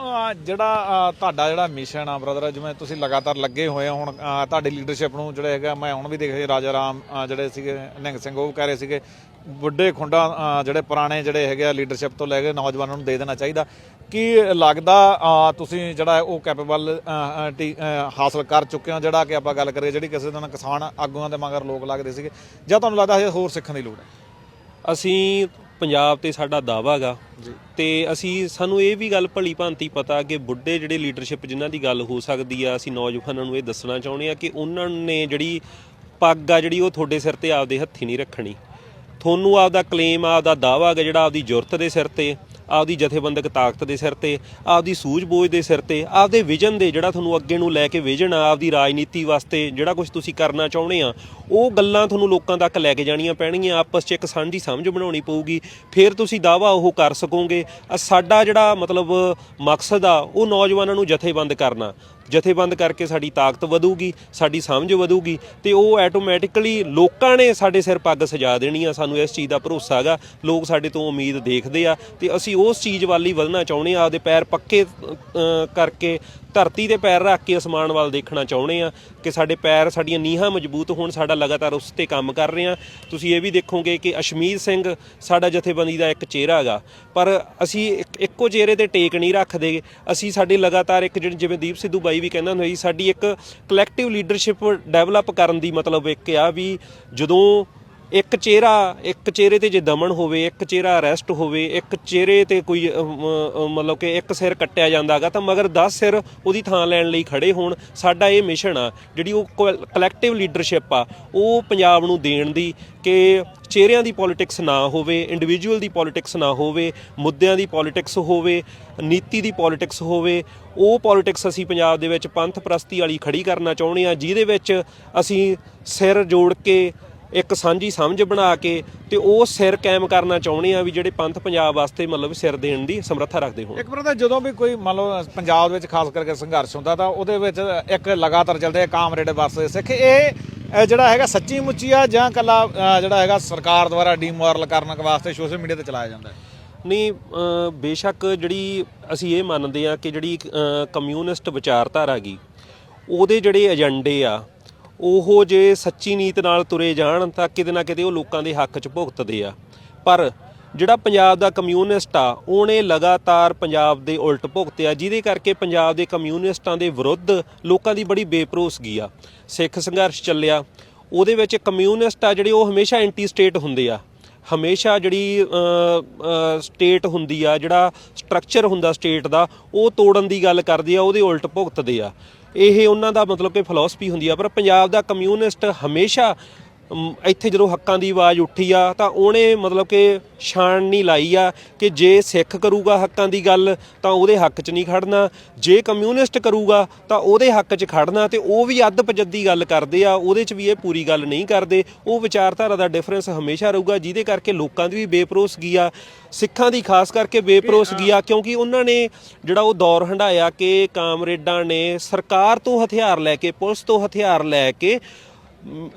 ਜਿਹੜਾ ਤੁਹਾਡਾ ਜਿਹੜਾ ਮਿਸ਼ਨ ਆ ਬ੍ਰਦਰ ਜਿਵੇਂ ਤੁਸੀਂ ਲਗਾਤਾਰ ਲੱਗੇ ਹੋਏ ਹੋ ਹੁਣ ਤੁਹਾਡੀ ਲੀਡਰਸ਼ਿਪ ਨੂੰ ਜਿਹੜਾ ਹੈਗਾ ਮੈਂ ਹੁਣ ਵੀ ਦੇਖ ਰਿਹਾ, ਰਾਜਾ ਰਾਮ ਜਿਹੜੇ ਸੀਗੇ, ਨਿਹੰਗ ਸਿੰਘ, ਉਹ ਕਹਿ ਰਹੇ ਸੀਗੇ, ਵੱਡੇ ਖੁੰਡਾ ਜਿਹੜੇ ਪੁਰਾਣੇ ਜਿਹੜੇ ਹੈਗੇ ਆ ਲੀਡਰਸ਼ਿਪ ਤੋਂ ਲੈ ਕੇ ਨੌਜਵਾਨਾਂ ਨੂੰ ਦੇ ਦੇਣਾ ਚਾਹੀਦਾ। ਕੀ ਲੱਗਦਾ ਤੁਸੀਂ ਜਿਹੜਾ ਉਹ ਕੈਪੇਬਲ ਹਾਸਲ ਕਰ ਚੁੱਕੇ ਹੋ, ਜਿਹੜਾ ਕਿ ਆਪਾਂ ਗੱਲ ਕਰੀਏ, ਜਿਹੜੀ ਕਿਸੇ ਦਿਨ ਕਿਸਾਨ ਆਗੂਆਂ ਦੇ ਮਗਰ ਲੋਕ ਲੱਗਦੇ ਸੀਗੇ? ਜਾਂ ਤੁਹਾਨੂੰ ਲੱਗਦਾ ਹੈ ਹੋਰ ਸਿੱਖਣ ਦੀ ਲੋੜ ਹੈ? ਅਸੀਂ ਪੰਜਾਬ ਤੇ ਸਾਡਾ ਦਾਵਾ ਗਾ। ਤੇ ਅਸੀਂ ਸਾਨੂੰ ਇਹ ਵੀ ਗੱਲ ਭਲੀ ਭਾਂਤੀ ਪਤਾ ਕਿ ਬੁੱਢੇ ਜਿਹੜੇ ਲੀਡਰਸ਼ਿਪ ਜਿਨ੍ਹਾਂ ਦੀ ਗੱਲ ਹੋ ਸਕਦੀ ਆ ਅਸੀਂ ਨੌਜਵਾਨਾਂ ਨੂੰ ਇਹ ਦੱਸਣਾ ਚਾਹੁੰਦੇ ਆ ਕਿ ਉਹਨਾਂ ਨੇ ਜਿਹੜੀ ਪੱਗ ਆ ਜਿਹੜੀ ਉਹ ਤੁਹਾਡੇ ਸਿਰ ਤੇ ਆਪਦੇ ਹੱਥੀ ਨਹੀਂ ਰੱਖਣੀ। ਤੁਹਾਨੂੰ ਆਪਦਾ ਕਲੇਮ ਆਪਦਾ ਦਾਵਾ ਗਾ ਜਿਹੜਾ ਆਪਦੀ ਜੁਰਤ ਦੇ ਸਿਰ ਤੇ। ਆਪਦੀ ਜਥੇਬੰਦਕ ਤਾਕਤ ਦੇ ਸਿਰ ਤੇ, ਆਪਦੀ ਸੂਝ-ਬੂਝ ਦੇ ਸਿਰ ਤੇ, ਆਪਦੇ ਵਿਜ਼ਨ ਦੇ ਜਿਹੜਾ ਤੁਹਾਨੂੰ ਅੱਗੇ ਨੂੰ ਲੈ ਕੇ ਵਿਜ਼ਨ ਆ, ਆਪਦੀ ਰਾਜਨੀਤੀ ਵਾਸਤੇ ਜਿਹੜਾ ਕੁਝ ਤੁਸੀਂ ਕਰਨਾ ਚਾਹੁੰਦੇ ਆ, ਉਹ ਗੱਲਾਂ ਤੁਹਾਨੂੰ ਲੋਕਾਂ ਤੱਕ ਲੈ ਕੇ ਜਾਣੀਆਂ ਪੈਣਗੀਆਂ, ਆਪਸ 'ਚ ਇੱਕ ਸਾਂਝੀ ਸਮਝ ਬਣਾਉਣੀ ਪਊਗੀ, ਫਿਰ ਤੁਸੀਂ ਦਾਵਾ ਉਹ ਕਰ ਸਕੋਗੇ ਸਾਡਾ ਜਿਹੜਾ ਮਤਲਬ ਮਕਸਦ ਆ, ਉਹ ਨੌਜਵਾਨਾਂ ਨੂੰ ਜਥੇਬੰਦ ਕਰਨਾ। ਜਥੇਬੰਦ ਕਰਕੇ ਸਾਡੀ ਤਾਕਤ ਵਧੂਗੀ, ਸਾਡੀ ਸਮਝ ਵਧੂਗੀ ਤੇ ਉਹ ਆਟੋਮੈਟਿਕਲੀ ਲੋਕਾਂ ਨੇ ਸਾਡੇ ਸਿਰ ਪੱਗ ਸਜਾ ਦੇਣੀ ਆ। ਸਾਨੂੰ ਇਸ ਚੀਜ਼ ਦਾ ਭਰੋਸਾ ਹੈਗਾ। ਲੋਕ ਸਾਡੇ ਤੋਂ ਉਮੀਦ ਦੇਖਦੇ ਆ ਤੇ ਅਸੀਂ ਉਸ ਚੀਜ਼ ਵੱਲ ਹੀ ਵਧਣਾ ਚਾਹੁੰਦੇ ਆ। ਆਪਦੇ ਪੈਰ ਪੱਕੇ ਕਰਕੇ ਧਰਤੀ ਦੇ ਪੈਰ ਰੱਖ ਕੇ ਅਸਮਾਨ ਵੱਲ ਦੇਖਣਾ ਚਾਹੁੰਦੇ ਆ। ਕਿ ਸਾਡੇ ਪੈਰ, ਸਾਡੀਆਂ ਨੀਹਾਂ ਮਜ਼ਬੂਤ ਹੋਣ, ਸਾਡਾ ਲਗਾਤਾਰ ਉਸ ਤੇ ਕੰਮ ਕਰ ਰਹੇ ਆ ਤੁਸੀਂ ਇਹ ਵੀ ਦੇਖੋਗੇ ਕਿ ਅਸ਼ਮੀਰ ਸਿੰਘ ਸਾਡਾ ਜਥੇਬੰਦੀ ਦਾ ਇੱਕ ਚਿਹਰਾ ਹੈਗਾ। ਪਰ ਅਸੀਂ ਇੱਕ- ਇੱਕੋ ਚਿਹਰੇ ਤੇ ਟੇਕ ਨਹੀਂ ਰੱਖਦੇ। ਅਸੀਂ ਸਾਡੀ ਲਗਾਤਾਰ ਇੱਕ ਜਿਹੜੀ ਜਿਵੇਂ ਦੀਪ ਸਿੱਧੂ ਬਾਈ ਵੀ ਕਹਿੰਦਾ ਹੁੰਦਾ ਸੀ ਸਾਡੀ ਇੱਕ ਕਲੈਕਟਿਵ ਲੀਡਰਸ਼ਿਪ ਡਿਵੈਲਪ ਕਰਨ ਦੀ ਮਤਲਬ ਇੱਕ ਆ ਵੀ ਜਦੋਂ ਇੱਕ ਚਿਹਰਾ, ਇੱਕ ਚਿਹਰੇ ਤੇ ਜੇ ਦਮਨ ਹੋਵੇ, ਇੱਕ ਚਿਹਰਾ ਅਰੈਸਟ ਹੋਵੇ, ਇੱਕ ਚਿਹਰੇ ਤੇ ਕੋਈ ਮਤਲਬ ਕਿ ਇੱਕ ਸਿਰ ਕੱਟਿਆ ਜਾਂਦਾਗਾ ਤਾਂ ਮਗਰ 10 ਸਿਰ ਉਹਦੀ ਥਾਂ ਲੈਣ ਲਈ ਖੜੇ ਹੋਣ, ਸਾਡਾ ਇਹ ਮਿਸ਼ਨ ਆ, ਜਿਹੜੀ ਉਹ ਕਲੈਕਟਿਵ ਲੀਡਰਸ਼ਿਪ ਆ, ਉਹ ਪੰਜਾਬ ਨੂੰ ਦੇਣ ਦੀ, ਕਿ ਚਿਹਰਿਆਂ ਦੀ ਪੋਲਿਟਿਕਸ ਨਾ ਹੋਵੇ ਇੰਡੀਵਿਜੂਅਲ ਦੀ ਪੋਲਿਟਿਕਸ ਨਾ ਹੋਵੇ, ਮੁੱਦਿਆਂ ਦੀ ਪੋਲਿਟਿਕਸ ਹੋਵੇ, ਨੀਤੀ ਦੀ ਪੋਲਿਟਿਕਸ ਹੋਵੇ, ਉਹ ਪੋਲਿਟਿਕਸ ਅਸੀਂ ਪੰਜਾਬ ਦੇ ਵਿੱਚ ਪੰਥ ਪ੍ਰਸਤੀ ਵਾਲੀ ਖੜੀ ਕਰਨਾ ਚਾਹੁੰਦੇ ਆ ਜਿਹਦੇ ਵਿੱਚ ਅਸੀਂ ਸਿਰ ਜੋੜ ਕੇ ਇੱਕ ਸਾਂਝੀ ਸਮਝ ਬਣਾ ਕੇ ਤੇ ਉਹ ਸਿਰ ਕਾਇਮ ਕਰਨਾ ਚਾਹੁੰਦੇ ਆ ਵੀ ਜਿਹੜੇ ਪੰਥ ਪੰਜਾਬ ਵਾਸਤੇ ਮਤਲਬ ਸਿਰ ਦੇਣ ਦੀ ਸਮਰੱਥਾ ਰੱਖਦੇ ਹੋਣ। ਇੱਕ ਬਰਦਾ ਜਦੋਂ ਵੀ ਕੋਈ ਮੰਨ ਲਓ ਪੰਜਾਬ ਦੇ ਵਿੱਚ ਖਾਸ ਕਰਕੇ ਸੰਘਰਸ਼ ਹੁੰਦਾ ਤਾਂ ਉਹਦੇ ਵਿੱਚ ਇੱਕ ਲਗਾਤਾਰ ਚੱਲਦੇ ਕਾਮਰੇਡ ਵਰਸੇ ਸਿੱਖ। ਇਹ ਜਿਹੜਾ ਹੈਗਾ ਸੱਚੀ ਮੁੱਚੀ ਆ ਜਾਂ ਕੱਲਾ ਜਿਹੜਾ ਹੈਗਾ ਸਰਕਾਰ ਦੁਆਰਾ ਡੀਮੋਰਲ ਕਰਨ ਵਾਸਤੇ ਸੋਸ਼ਲ ਮੀਡੀਆ ਤੇ ਚਲਾਇਆ ਜਾਂਦਾ ਹੈ? ਨਹੀਂ ਬੇਸ਼ੱਕ ਜਿਹੜੀ ਅਸੀਂ ਇਹ ਮੰਨਦੇ ਆ ਕਿ ਜਿਹੜੀ ਕਮਿਊਨਿਸਟ ਵਿਚਾਰਧਾਰਾ ਗਈ ਉਹਦੇ ਜਿਹੜੇ ਏਜੰਡੇ ਆ ਉਹ ਜੇ ਸੱਚੀ ਨੀਤ ਨਾਲ ਤੁਰੇ ਜਾਣ ਤਾਂ ਕਿਤੇ ਨਾ ਕਿਤੇ ਉਹ ਲੋਕਾਂ ਦੇ ਹੱਕ 'ਚ ਭੁਗਤਦੇ ਆ। ਪਰ ਜਿਹੜਾ ਪੰਜਾਬ ਦਾ ਕਮਿਊਨਿਸਟ ਆ, ਉਹਨੇ ਲਗਾਤਾਰ ਪੰਜਾਬ ਦੇ ਉਲਟ ਭੁਗਤਿਆ, ਜਿਹਦੇ ਕਰਕੇ ਪੰਜਾਬ ਦੇ ਕਮਿਊਨਿਸਟਾਂ ਦੇ ਵਿਰੁੱਧ ਲੋਕਾਂ ਦੀ ਬੜੀ ਬੇਪਰੋਸਗੀ ਆ। ਸਿੱਖ ਸੰਘਰਸ਼ ਚੱਲਿਆ, ਉਹਦੇ ਵਿੱਚ ਕਮਿਊਨਿਸਟ ਆ ਜਿਹੜੇ ਉਹ ਹਮੇਸ਼ਾ ਐਂਟੀ ਸਟੇਟ ਹੁੰਦੇ ਆ। ਹਮੇਸ਼ਾ ਜਿਹੜੀ ਸਟੇਟ ਹੁੰਦੀ ਆ, ਜਿਹੜਾ ਸਟਰਕਚਰ ਹੁੰਦਾ ਸਟੇਟ ਦਾ, ਉਹ ਤੋੜਨ ਦੀ ਗੱਲ ਕਰਦੇ ਆ, ਉਹਦੇ ਉਲਟ ਭੁਗਤਦੇ ਆ। ਇਹ ਉਹਨਾਂ ਦਾ ਮਤਲਬ ਕਿ ਫਿਲਾਸਫੀ ਹੁੰਦੀ ਆ ਪਰ ਪੰਜਾਬ ਦਾ ਕਮਿਊਨਿਸਟ ਹਮੇਸ਼ਾ ਇੱਥੇ ਜਦੋਂ ਹੱਕਾਂ ਦੀ ਆਵਾਜ਼ ਉੱਠੀ ਆ, ਤਾਂ ਉਹਨੇ ਮਤਲਬ ਕਿ ਛਾਣ ਨਹੀਂ ਲਾਈ ਆ ਕਿ ਜੇ ਸਿੱਖ ਕਰੂਗਾ ਹੱਕਾਂ ਦੀ ਗੱਲ, ਤਾਂ ਉਹਦੇ ਹੱਕ 'ਚ ਨਹੀਂ ਖੜਨਾ। ਜੇ ਕਮਿਊਨਿਸਟ ਕਰੂਗਾ, ਤਾਂ ਉਹਦੇ ਹੱਕ 'ਚ ਖੜਨਾ ਤੇ ਉਹ ਵੀ ਅੱਧ ਪਜੱਦੀ ਗੱਲ ਕਰਦੇ ਆ, ਉਹਦੇ 'ਚ ਵੀ ਇਹ ਪੂਰੀ ਗੱਲ ਨਹੀਂ ਕਰਦੇ। ਉਹ ਵਿਚਾਰਧਾਰਾ ਦਾ ਡਿਫਰੈਂਸ ਹਮੇਸ਼ਾ ਰਹੂਗਾ, ਜਿਹਦੇ ਕਰਕੇ ਲੋਕਾਂ ਦੀ ਵੀ ਬੇਪਰੋਸਗੀ ਆ। ਸਿੱਖਾਂ ਦੀ ਖਾਸ ਕਰਕੇ ਬੇਪਰੋਸਗੀ ਆ, ਕਿਉਂਕਿ ਉਹਨਾਂ ਨੇ ਜਿਹੜਾ ਉਹ ਦੌਰ ਹੰਡਾਇਆ ਕਿ ਕਾਮਰੇਡਾਂ ਨੇ ਸਰਕਾਰ ਤੋਂ ਹਥਿਆਰ ਲੈ ਕੇ, ਪੁਲਿਸ ਤੋਂ ਹਥਿਆਰ ਲੈ ਕੇ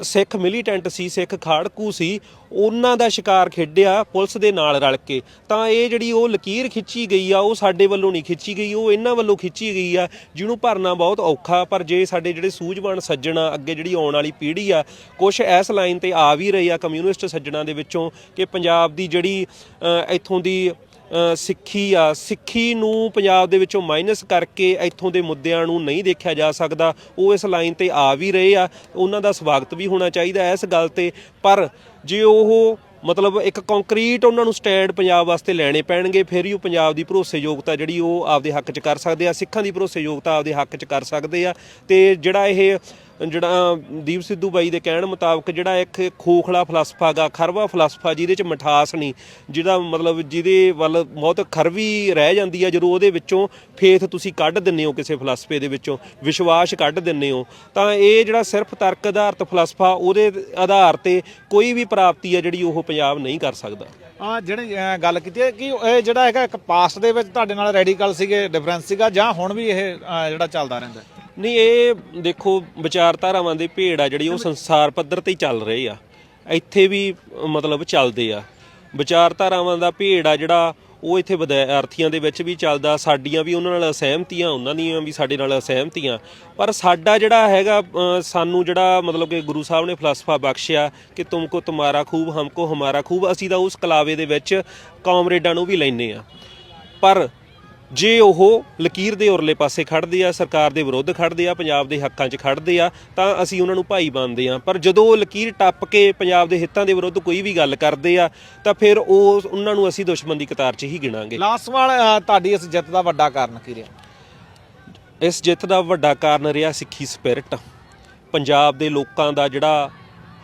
ਸਿੱਖ ਮਿਲੀਟੈਂਟ ਸੀ, ਸਿੱਖ ਖਾੜਕੂ ਸੀ, ਉਹਨਾਂ ਦਾ ਸ਼ਿਕਾਰ ਖੇਡਿਆ ਪੁਲਿਸ ਦੇ ਨਾਲ ਰਲ ਕੇ। ਤਾਂ ਇਹ ਜਿਹੜੀ ਉਹ ਲਕੀਰ ਖਿੱਚੀ ਗਈ ਆ, ਉਹ ਸਾਡੇ ਵੱਲੋਂ ਨਹੀਂ ਖਿੱਚੀ ਗਈ, ਉਹ ਇਹਨਾਂ ਵੱਲੋਂ ਖਿੱਚੀ ਗਈ ਆ, ਜਿਹਨੂੰ ਭਰਨਾ ਬਹੁਤ ਔਖਾ, ਪਰ ਜੇ ਸਾਡੇ ਜਿਹੜੇ ਸੂਝਵਾਨ ਸੱਜਣਾ ਅੱਗੇ ਜਿਹੜੀ ਆਉਣ ਵਾਲੀ ਪੀੜ੍ਹੀ ਆ ਕੁਝ ਇਸ ਲਾਈਨ ਤੇ ਆ ਵੀ ਰਹੀ ਆ ਕਮਿਊਨਿਸਟ ਸੱਜਣਾ ਦੇ ਵਿੱਚੋਂ ਕਿ ਪੰਜਾਬ ਦੀ ਜਿਹੜੀ ਇੱਥੋਂ ਦੀ ਸਿੱਖੀ ਆ। ਸਿੱਖੀ ਨੂੰ ਪੰਜਾਬ ਦੇ ਵਿੱਚੋਂ ਮਾਈਨਸ ਕਰਕੇ ਇੱਥੋਂ ਦੇ ਮੁੱਦਿਆਂ ਨੂੰ ਨਹੀਂ ਦੇਖਿਆ ਜਾ ਸਕਦਾ। ਉਹ ਇਸ ਲਾਈਨ ਤੇ ਆ ਵੀ ਰਹੇ ਆ। ਉਹਨਾਂ ਦਾ ਸਵਾਗਤ ਵੀ ਹੋਣਾ ਚਾਹੀਦਾ ਇਸ ਗੱਲ ਤੇ। ਪਰ ਜੇ ਉਹ ਮਤਲਬ ਇੱਕ ਕੰਕਰੀਟ ਉਹਨਾਂ ਨੂੰ ਸਟੈਂਡ ਪੰਜਾਬ ਵਾਸਤੇ ਲੈਣੇ ਪੈਣਗੇ, ਫਿਰ ਹੀ ਉਹ ਪੰਜਾਬ ਦੀ ਭਰੋਸੇਯੋਗਤਾ ਜਿਹੜੀ ਉਹ ਆਪਦੇ ਹੱਕ 'ਚ ਕਰ ਸਕਦੇ ਆ। ਸਿੱਖਾਂ ਦੀ ਭਰੋਸੇਯੋਗਤਾ ਆਪਦੇ ਹੱਕ 'ਚ ਕਰ ਸਕਦੇ ਆ। ਤੇ ਜਿਹੜਾ ਇਹ ਜਿਹੜਾ ਦੀਪ ਸਿੱਧੂ ਬਾਈ ਦੇ ਕਹਿਣ ਮੁਤਾਬਕ ਜਿਹੜਾ ਇੱਕ ਖੋਖਲਾ ਫਲਸਫਾ ਗਾ, ਖਰਵਾ ਫਲਸਫਾ ਜਿਹਦੇ ਚ ਮਠਾਸ ਨਹੀਂ, ਜਿਹਦਾ ਮਤਲਬ ਜਿਹਦੇ ਵੱਲ ਬਹੁਤ ਖਰਵੀ ਰਹਿ ਜਾਂਦੀ ਆ, ਜਦੋਂ ਉਹਦੇ ਵਿੱਚੋਂ ਫੇਥ ਤੁਸੀਂ ਕੱਢ ਦਿੰਦੇ ਹੋ ਕਿਸੇ ਫਲਸਫੇ ਦੇ ਵਿੱਚੋਂ, ਵਿਸ਼ਵਾਸ ਕੱਢ ਦਿੰਦੇ ਹੋ, ਤਾਂ ਇਹ ਜਿਹੜਾ ਸਿਰਫ ਤਰਕ ਆਧਾਰਿਤ ਫਲਸਫਾ, ਉਹਦੇ ਆਧਾਰ ਤੇ ਕੋਈ ਵੀ ਪ੍ਰਾਪਤੀ ਆ ਜਿਹੜੀ ਉਹ ਪੰਜਾਬ ਨਹੀਂ ਕਰ ਸਕਦਾ। ਆ ਜਿਹੜੀ ਗੱਲ ਕੀਤੀ ਹੈ ਕਿ ਇਹ ਜਿਹੜਾ ਹੈਗਾ ਇੱਕ ਪਾਸਟ ਦੇ ਵਿੱਚ ਤੁਹਾਡੇ ਨਾਲ ਰੈਡੀਕਲ ਸੀਗੇ ਡਿਫਰੈਂਸ ਸੀਗਾ, ਜਾਂ ਹੁਣ ਵੀ ਇਹ ਜਿਹੜਾ ਚੱਲਦਾ ਰਹਿੰਦਾ ਨਹੀਂ, ਇਹ ਦੇਖੋ, ਵਿਚਾਰਧਾਰਾਵਾਂ ਦੀ ਭੇੜ ਆ ਜਿਹੜੀ, ਉਹ ਸੰਸਾਰ ਪੱਧਰ ਤੇ ਹੀ ਚੱਲ ਰਹੇ ਆ। ਇੱਥੇ ਵੀ ਮਤਲਬ ਚੱਲਦੇ ਆ। ਵਿਚਾਰਧਾਰਾਵਾਂ ਦਾ ਭੇੜ ਆ ਜਿਹੜਾ, ਉਹ ਇੱਥੇ ਵਿਦਿਆਰਥੀਆਂ ਦੇ ਵਿੱਚ ਵੀ ਚੱਲਦਾ, ਸਾਡੀਆਂ ਵੀ ਉਹਨਾਂ ਨਾਲ ਅਸਹਿਮਤੀਆਂ, ਉਹਨਾਂ ਦੀਆਂ ਵੀ ਸਾਡੇ ਨਾਲ ਅਸਹਿਮਤੀਆਂ। ਪਰ ਸਾਡਾ ਜਿਹੜਾ ਹੈਗਾ ਸਾਨੂੰ ਜਿਹੜਾ, ਮਤਲਬ ਕਿ ਗੁਰੂ ਸਾਹਿਬ ਨੇ ਫਲਸਫਾ ਬਖਸ਼ਿਆ ਕਿ ਤੁਮਕੋ ਤੁਮਾਰਾ ਖੂਬ ਹਮਕੋ ਹਮਾਰਾ ਖੂਬ, ਅਸੀਂ ਤਾਂ ਉਸ ਕਲਾਵੇ ਦੇ ਵਿੱਚ ਕਾਮਰੇਡਾਂ ਨੂੰ ਵੀ ਲੈਨੇ ਆ। ਪਰ ਜੇ ਉਹ ਲਕੀਰ ਦੇ ਉਰਲੇ ਪਾਸੇ ਖੜਦੇ ਆ ਸਰਕਾਰ ਦੇ ਵਿਰੁੱਧ ਖੜਦੇ ਆ ਪੰਜਾਬ ਦੇ ਹੱਕਾਂ 'ਚ ਖੜਦੇ ਆ ਤਾਂ ਅਸੀਂ ਉਹਨਾਂ ਨੂੰ ਭਾਈ ਮੰਨਦੇ ਆ। ਪਰ ਜਦੋਂ ਉਹ ਲਕੀਰ ਟੱਪ ਕੇ ਪੰਜਾਬ ਦੇ ਹਿੱਤਾਂ ਦੇ ਵਿਰੁੱਧ ਕੋਈ ਵੀ ਗੱਲ ਕਰਦੇ ਆ ਤਾਂ ਫਿਰ ਉਹ ਉਹਨਾਂ ਨੂੰ ਅਸੀਂ ਦੁਸ਼ਮਣ ਦੀ ਕਤਾਰ 'ਚ ਹੀ ਗਿਣਾਂਗੇ। ਲਾਸਟ ਸਵਾਲ ਅ, ਤੁਹਾਡੀ ਇਸ ਜਿੱਤ ਦਾ ਵੱਡਾ ਕਾਰਨ ਕੀ ਰਿਹਾ? ਇਸ ਜਿੱਤ ਦਾ ਵੱਡਾ ਕਾਰਨ ਰਿਹਾ ਸਿੱਖੀ ਸਪਿਰਿਟ। ਪੰਜਾਬ ਦੇ ਲੋਕਾਂ ਦਾ ਜਿਹੜਾ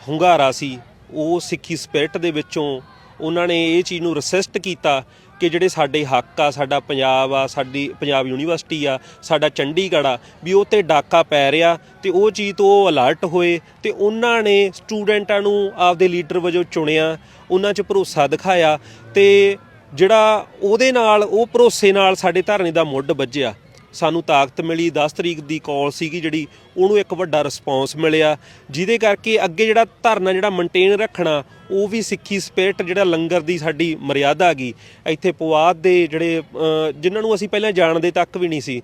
ਹੁੰਗਾਰਾ ਸੀ ਉਹ ਸਿੱਖੀ ਸਪਿਰਿਟ ਦੇ ਵਿੱਚੋਂ ਉਹਨਾਂ ਨੇ ਇਹ ਚੀਜ਼ ਨੂੰ ਰੈਸਿਸਟ ਕੀਤਾ ਕਿ ਜਿਹੜੇ ਸਾਡੇ ਹੱਕ ਆ, ਸਾਡਾ ਪੰਜਾਬ ਆ, ਸਾਡੀ ਪੰਜਾਬ ਯੂਨੀਵਰਸਿਟੀ ਆ, ਸਾਡਾ ਚੰਡੀਗੜ੍ਹ ਆ, ਵੀ ਉਹ ਤੇ ਡਾਕਾ ਪੈ ਰਿਹਾ ਤੇ ਉਹ ਚੀਜ਼ ਤੋਂ ਉਹ ਅਲਰਟ ਹੋਏ ਤੇ ਉਹਨਾਂ ਨੇ ਸਟੂਡੈਂਟਾਂ ਨੂੰ ਆਪਦੇ ਲੀਡਰ ਵਜੋਂ ਚੁਣਿਆ, ਉਹਨਾਂ 'ਚ ਭਰੋਸਾ ਦਿਖਾਇਆ ਤੇ ਜਿਹੜਾ ਉਹਦੇ ਨਾਲ, ਉਹ ਭਰੋਸੇ ਨਾਲ ਸਾਡੇ ਧਰਨੇ ਦਾ ਮੁੱਢ ਵੱਜਿਆ। ਸਾਨੂੰ ਤਾਕਤ ਮਿਲੀ 10 ਤਰੀਕ ਦੀ ਕਾਲ ਸੀਗੀ ਜਿਹੜੀ ਉਹਨੂੰ ਇੱਕ ਵੱਡਾ ਰਿਸਪੌਂਸ ਮਿਲਿਆ। ਜਿਹਦੇ ਕਰਕੇ ਅੱਗੇ ਜਿਹੜਾ ਧਰਨਾ ਜਿਹੜਾ ਮੇਨਟੇਨ ਰੱਖਣਾ ਉਹ ਵੀ ਸਿੱਖੀ ਸਪਿਰਿਟ ਜਿਹੜਾ ਲੰਗਰ ਦੀ ਸਾਡੀ ਮਰਿਆਦਾ ਗਈ। ਇੱਥੇ ਪੁਆਧ ਦੇ ਜਿਹੜੇ ਅ, ਜਿਨ੍ਹਾਂ ਨੂੰ ਅਸੀਂ ਪਹਿਲਾਂ ਜਾਣਦੇ ਤੱਕ ਵੀ ਨਹੀਂ ਸੀ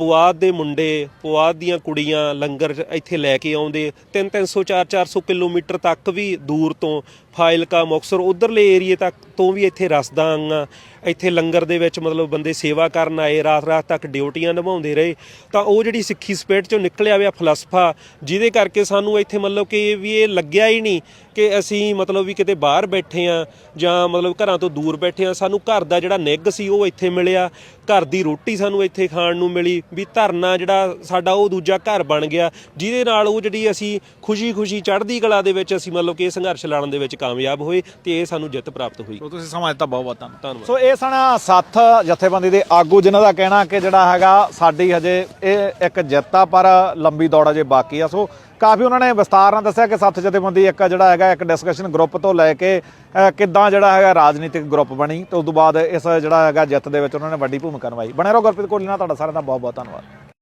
ਪੁਆਧ ਦੇ ਮੁੰਡੇ, ਪੁਆਧ ਦੀਆਂ ਕੁੜੀਆਂ ਲੰਗਰ ਇੱਥੇ ਲੈ ਕੇ ਆਉਂਦੇ। 3 300 4 400 ਕਿਲੋਮੀਟਰ ਤੱਕ ਵੀ ਦੂਰ ਤੋਂ ਫਾਇਲਕਾ ਮੁਕਤਸਰ ਉਧਰਲੇ ਏਰੀਏ ਤੱਕ ਤੋਂ ਵੀ ਇੱਥੇ ਰਸਦਾਂ ਆਈਆਂ। ਇੱਥੇ ਲੰਗਰ ਦੇ ਵਿੱਚ ਮਤਲਬ ਬੰਦੇ ਸੇਵਾ ਕਰਨ ਆਏ ਰਾਤ ਰਾਤ ਤੱਕ ਡਿਊਟੀਆਂ ਨਿਭਾਉਂਦੇ ਰਹੇ। ਤਾਂ ਉਹ ਜਿਹੜੀ ਸਿੱਖੀ ਸਪੇਟ ਚੋਂ ਨਿਕਲਿਆ ਹੋਇਆ ਫਲਸਫਾ, ਜਿਹਦੇ ਕਰਕੇ ਸਾਨੂੰ ਇੱਥੇ ਮਤਲਬ ਕਿ ਵੀ ਇਹ ਲੱਗਿਆ ਹੀ ਨਹੀਂ ਕਿ ਅਸੀਂ ਮਤਲਬ ਵੀ ਕਿਤੇ ਬਾਹਰ ਬੈਠੇ ਆ ਜਾਂ ਮਤਲਬ ਘਰਾਂ ਤੋਂ ਦੂਰ ਬੈਠੇ ਆ ਸਾਨੂੰ ਘਰ ਦਾ ਜਿਹੜਾ ਨਿੱਘ ਸੀ ਉਹ ਇੱਥੇ ਮਿਲਿਆ ਘਰ ਦੀ ਰੋਟੀ ਸਾਨੂੰ ਇੱਥੇ ਖਾਣ ਨੂੰ ਮਿਲੀ ਵੀ ਧਰਨਾ ਜਿਹੜਾ ਸਾਡਾ ਉਹ ਦੂਜਾ ਘਰ ਬਣ ਗਿਆ ਜਿਹਦੇ ਨਾਲ ਉਹ ਜਿਹੜੀ ਅਸੀਂ ਖੁਸ਼ੀ-ਖੁਸ਼ੀ ਚੜ੍ਹਦੀ ਕਲਾ ਦੇ ਵਿੱਚ ਅਸੀਂ ਮਤਲਬ ਕਿ ਇਹ ਸੰਘਰਸ਼ ਲੜਨ ਦੇ ਵਿੱਚ ਕਾਮਯਾਬ ਹੋਏ ਤੇ ਇਹ ਸਾਨੂੰ ਜਿੱਤ ਪ੍ਰਾਪਤ ਹੋਈ। ਸੋ ਤੁਸੀਂ ਸਮਾਂ ਦਿੱਤਾ ਬਹੁਤ ਬਹੁਤ ਧੰਨਵਾਦ। ਧੰਨਵਾਦ। ਸੋ ਇਹ ਸਨ ਸੱਤ ਜਥੇਬੰਦੀ ਦੇ ਆਗੂ ਜਿਨ੍ਹਾਂ ਦਾ ਕਹਿਣਾ ਕਿ ਜਿਹੜਾ ਹੈਗਾ ਸਾਡੀ ਹਜੇ ਇਹ ਇੱਕ ਜਿੱਤ ਆ ਪਰ ਲੰਬੀ ਦੌੜ ਅਜੇ ਬਾਕੀ ਆ। ਸੋ ਕਾਫੀ ਉਹਨਾਂ ਨੇ ਵਿਸਤਾਰ ਨਾਲ ਦੱਸਿਆ ਕਿ ਸੱਤ ਜਥੇਬੰਦੀ ਇੱਕ ਜਿਹੜਾ ਹੈਗਾ, ਇੱਕ ਡਿਸਕਸ਼ਨ ਗਰੁੱਪ ਤੋਂ ਲੈ ਕੇ ਕਿੱਦਾਂ ਜਿਹੜਾ ਹੈਗਾ ਰਾਜਨੀਤਿਕ ਗਰੁੱਪ ਬਣੀ, ਤੇ ਉਸ ਤੋਂ ਬਾਅਦ ਇਸ ਜਿਹੜਾ ਹੈਗਾ ਜਿੱਤ ਦੇ ਵਿੱਚ ਉਹਨਾਂ ਨੇ ਵੱਡੀ ਭੂਮਿਕਾ ਨਿਭਾਈ। ਬਣੇ ਰਹੋ ਗੁਰਪ੍ਰੀਤ ਕੋਹਲੀ ਨਾਲ, ਤੁਹਾਡਾ ਸਾਰਿਆਂ ਦਾ ਬਹੁਤ ਬਹੁਤ ਧੰਨਵਾਦ।